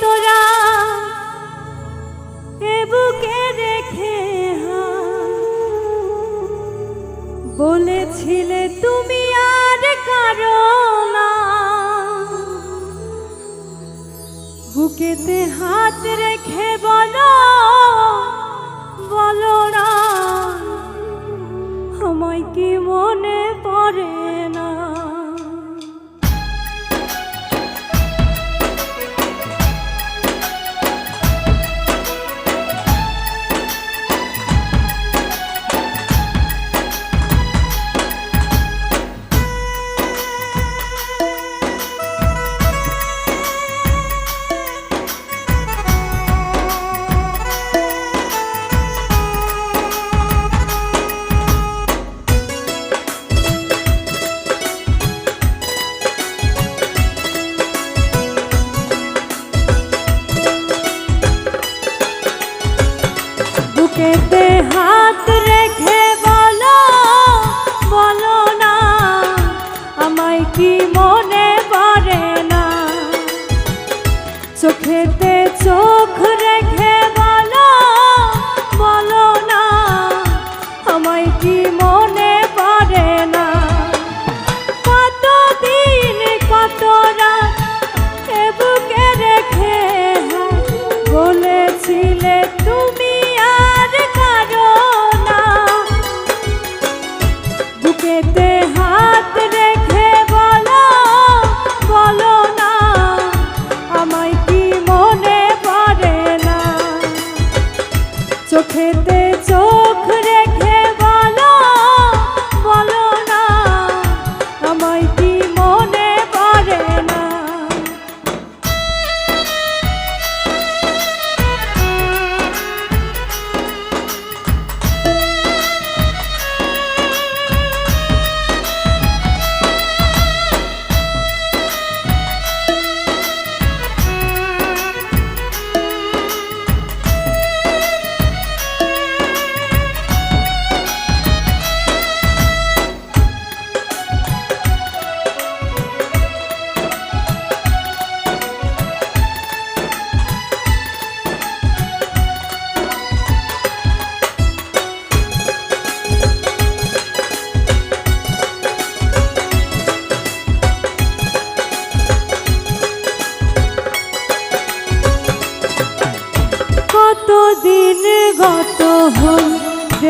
তোরা এ বুকে রেখে বলেছিলে তুমি আর কারও না। বুকেতে হাত রেখে চোখেতে চোখ রেখে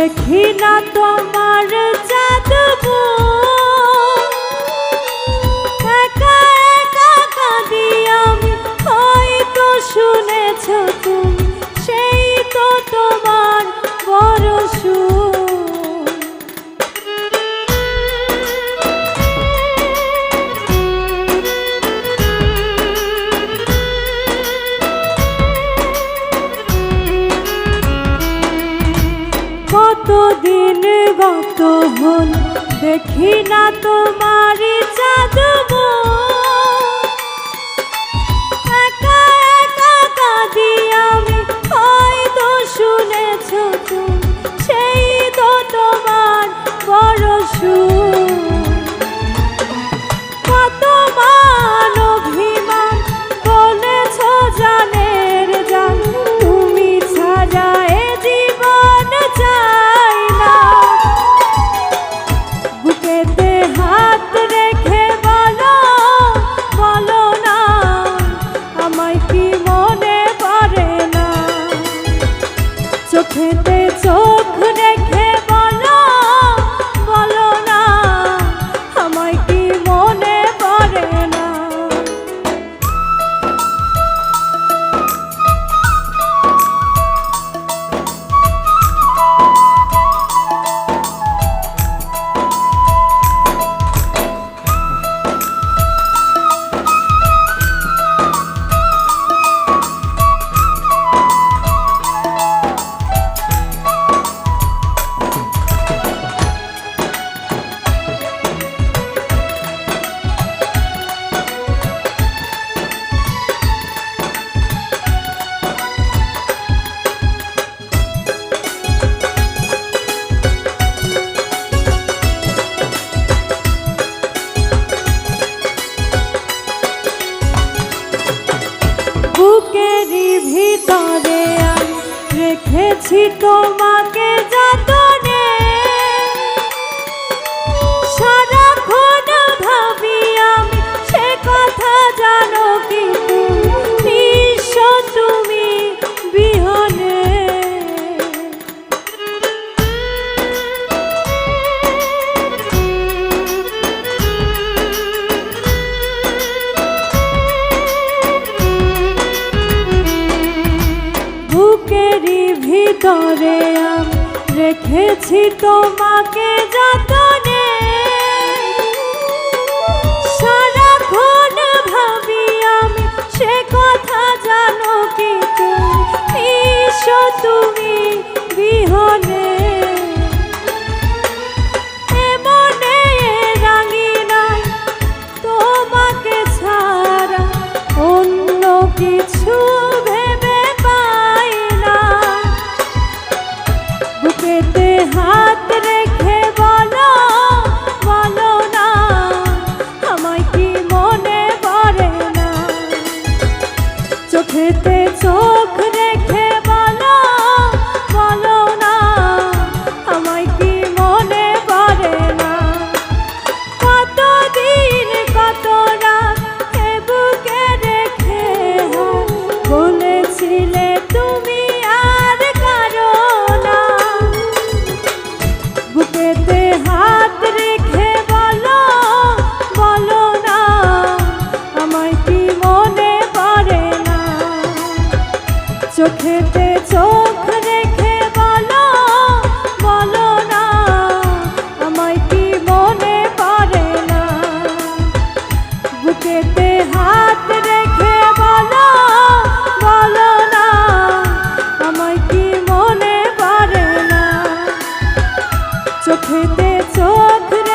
দেখি না তোমার দেখি না তোমার তোমাকে করে আমি রেখেছি তোমাকে যতনে। সারাক্ষণ ভাবি আমি সে কথা রাখতে চোখ চোখেতে চোখ